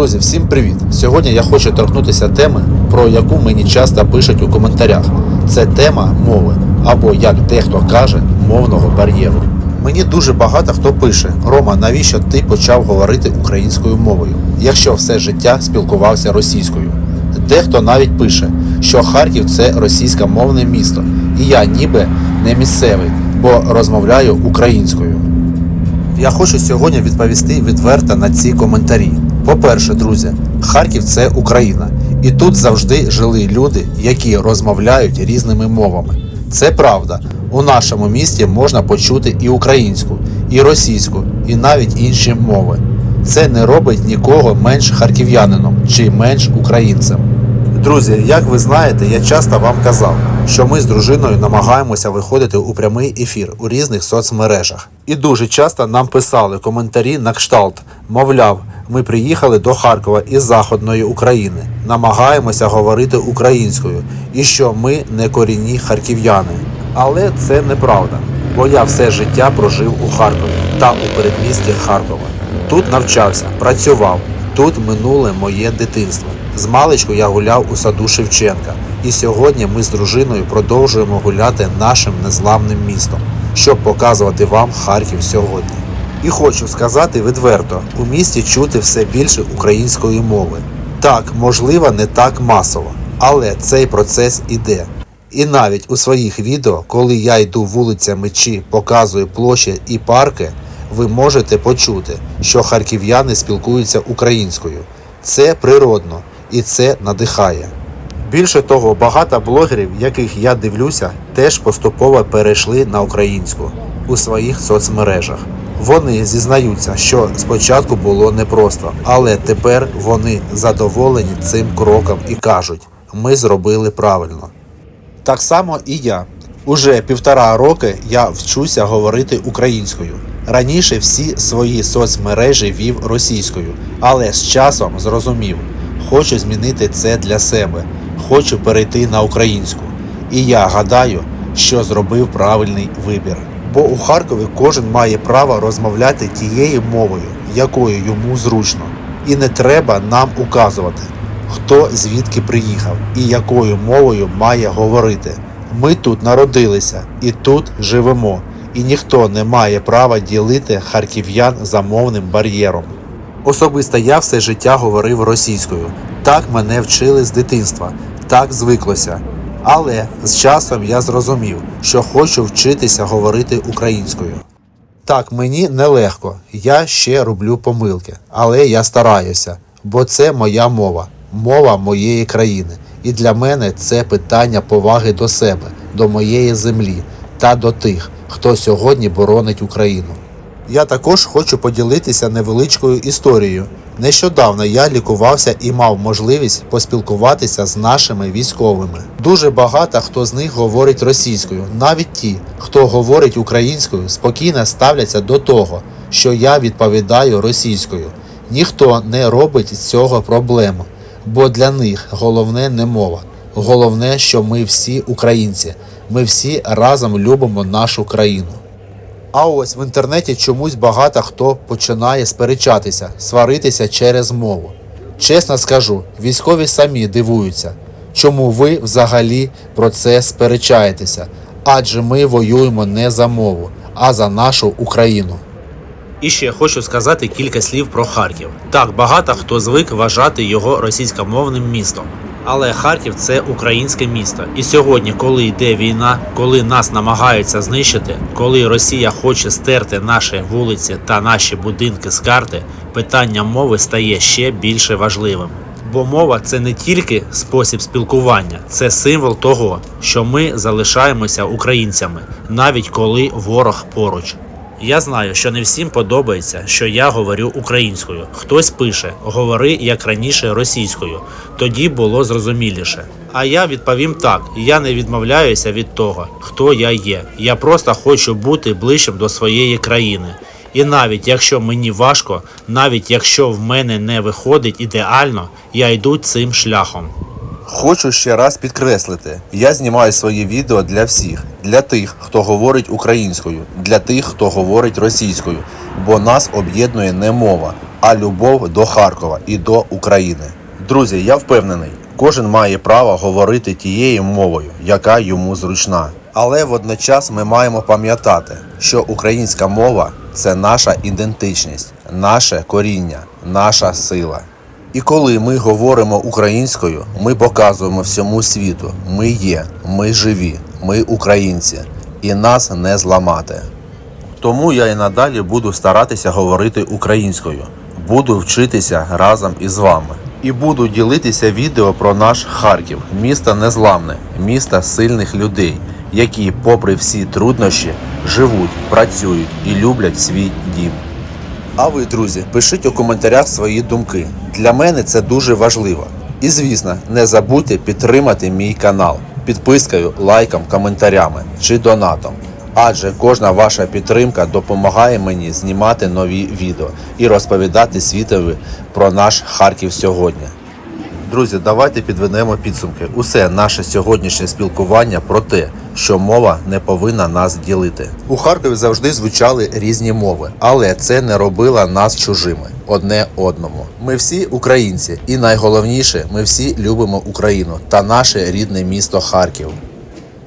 Друзі, всім привіт! Сьогодні я хочу торкнутися теми, про яку мені часто пишуть у коментарях. Це тема мови, або як дехто каже, мовного бар'єру. Мені дуже багато хто пише: Рома, навіщо ти почав говорити українською мовою, якщо все життя спілкувався російською? Дехто навіть пише, що Харків це російськомовне місто, і я ніби не місцевий, бо розмовляю українською. Я хочу сьогодні відповісти відверто на ці коментарі. По-перше, друзі, Харків це Україна, і тут завжди жили люди, які розмовляють різними мовами. Це правда. У нашому місті можна почути і українську, і російську, і навіть інші мови. Це не робить нікого менш харків'янином чи менш українцем. Друзі, як ви знаєте, я часто вам казав, що ми з дружиною намагаємося виходити у прямий ефір у різних соцмережах. І дуже часто нам писали коментарі на кшталт, мовляв, ми приїхали до Харкова із Західної України, намагаємося говорити українською, і що ми не корінні харків'яни. Але це неправда, бо я все життя прожив у Харкові та у передмісті Харкова. Тут навчався, працював, тут минуле моє дитинство. З маличку я гуляв у саду Шевченка, і сьогодні ми з дружиною продовжуємо гуляти нашим незламним містом, щоб показувати вам Харків сьогодні. І хочу сказати відверто: у місті чути все більше української мови. Так, можливо, не так масово, але цей процес іде. І навіть у своїх відео, коли я йду вулицями чи показую площі і парки, ви можете почути, що харків'яни спілкуються українською. Це природно і це надихає. Більше того, багато блогерів, яких я дивлюся, теж поступово перейшли на українську у своїх соцмережах. Вони зізнаються, що спочатку було непросто, але тепер вони задоволені цим кроком і кажуть: ми зробили правильно. Так само і я. Уже півтора роки я вчуся говорити українською. Раніше всі свої соцмережі вів російською, але з часом зрозумів, хочу змінити це для себе, хочу перейти на українську. І я гадаю, що зробив правильний вибір. Бо у Харкові кожен має право розмовляти тією мовою, якою йому зручно. І не треба нам указувати, хто звідки приїхав і якою мовою має говорити. Ми тут народилися і тут живемо, і ніхто не має права ділити харків'ян за мовним бар'єром. Особисто я все життя говорив російською. Так мене вчили з дитинства, так звиклося. Але з часом я зрозумів, що хочу вчитися говорити українською. Так, мені нелегко, я ще роблю помилки, але я стараюся, бо це моя мова, мова моєї країни. І для мене це питання поваги до себе, до моєї землі та до тих, хто сьогодні боронить Україну. Я також хочу поділитися невеличкою історією. Нещодавно я лікувався і мав можливість поспілкуватися з нашими військовими. Дуже багато хто з них говорить російською. Навіть ті, хто говорить українською, спокійно ставляться до того, що я відповідаю російською. Ніхто не робить з цього проблему, бо для них головне не мова. Головне, що ми всі українці, ми всі разом любимо нашу країну. А ось в інтернеті чомусь багато хто починає сперечатися, сваритися через мову. Чесно скажу, військові самі дивуються, чому ви взагалі про це сперечаєтеся, адже ми воюємо не за мову, а за нашу Україну. І ще хочу сказати кілька слів про Харків. Так, багато хто звик вважати його російськомовним містом. Але Харків це українське місто. І сьогодні, коли йде війна, коли нас намагаються знищити, коли Росія хоче стерти наші вулиці та наші будинки з карти, питання мови стає ще більше важливим. Бо мова це не тільки спосіб спілкування, це символ того, що ми залишаємося українцями, навіть коли ворог поруч. Я знаю, що не всім подобається, що я говорю українською. Хтось пише говори як раніше російською. Тоді було зрозуміліше. А я відповім так: я не відмовляюся від того, хто я є. Я просто хочу бути ближчим до своєї країни. І навіть якщо мені важко, навіть якщо в мене не виходить ідеально, я йду цим шляхом. Хочу ще раз підкреслити: я знімаю свої відео для всіх, для тих, хто говорить українською, для тих, хто говорить російською, бо нас об'єднує не мова, а любов до Харкова і до України. Друзі, я впевнений, кожен має право говорити тією мовою, яка йому зручна. Але водночас ми маємо пам'ятати, що українська мова це наша ідентичність, наше коріння, наша сила. І коли ми говоримо українською, ми показуємо всьому світу: ми є, ми живі, ми українці, і нас не зламати. Тому я і надалі буду старатися говорити українською, буду вчитися разом із вами. І буду ділитися відео про наш Харків, місто незламне, місто сильних людей, які, попри всі труднощі, живуть, працюють і люблять свій дім. А ви, друзі, пишіть у коментарях свої думки. Для мене це дуже важливо. І звісно, не забудьте підтримати мій канал підпискою, лайком, коментарями чи донатом. Адже кожна ваша підтримка допомагає мені знімати нові відео і розповідати світові про наш Харків сьогодні. Друзі, давайте підведемо підсумки. Усе наше сьогоднішнє спілкування про те, що мова не повинна нас ділити. У Харкові завжди звучали різні мови, але це не робило нас чужими одне одному. Ми всі українці, і найголовніше, ми всі любимо Україну та наше рідне місто Харків.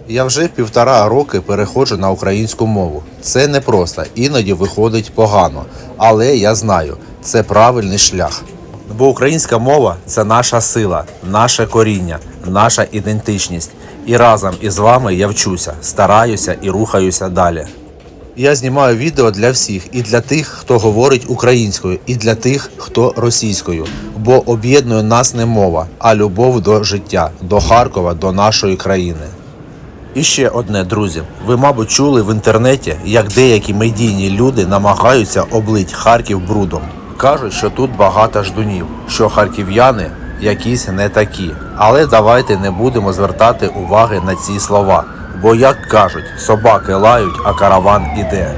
Я вже півтора роки переходжу на українську мову. Це непросто, іноді виходить погано, але я знаю, це правильний шлях. Бо українська мова це наша сила, наше коріння, наша ідентичність. І разом із вами я вчуся, стараюся і рухаюся далі. Я знімаю відео для всіх, і для тих, хто говорить українською, і для тих, хто російською. Бо об'єднує нас не мова, а любов до життя, до Харкова, до нашої країни. І ще одне, друзі. Ви, мабуть, чули в інтернеті, як деякі медійні люди намагаються облить Харків брудом. Кажуть, що тут багато ждунів, що харків'яни якісь не такі. Але давайте не будемо звертати уваги на ці слова. Бо, як кажуть, собаки лають, а караван іде.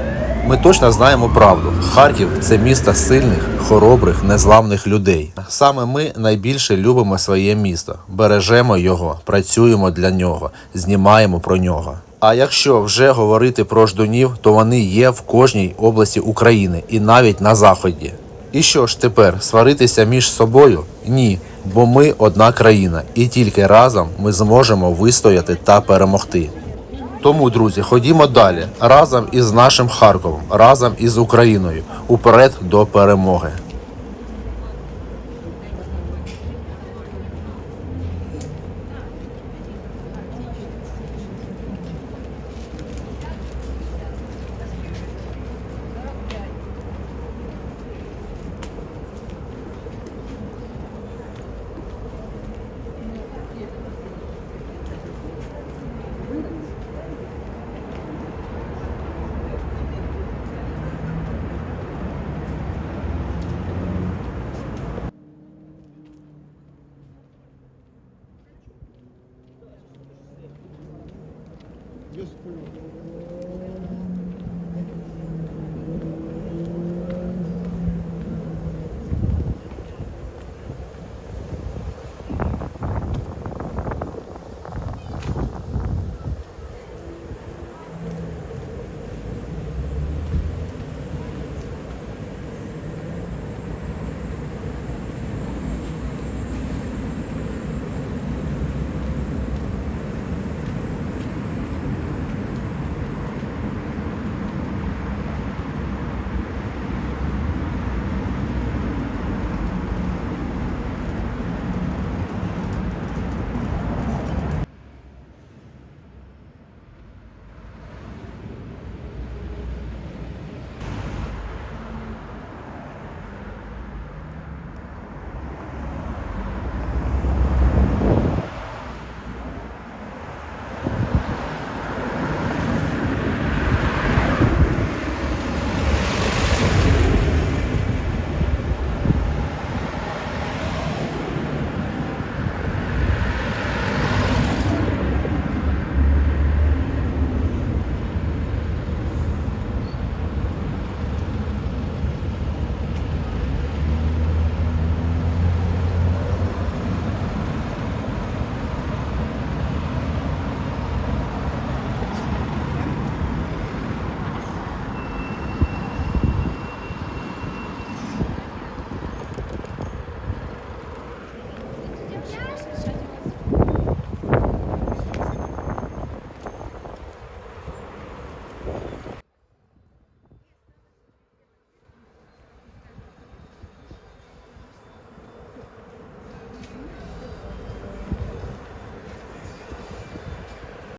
Ми точно знаємо правду. Харків це місто сильних, хоробрих, незламних людей. Саме ми найбільше любимо своє місто, бережемо його, працюємо для нього, знімаємо про нього. А якщо вже говорити про ждунів, то вони є в кожній області України і навіть на заході. І що ж тепер сваритися між собою? Ні, бо ми одна країна, і тільки разом ми зможемо вистояти та перемогти. Тому, друзі, ходімо далі разом із нашим Харковом, разом із Україною, уперед до перемоги.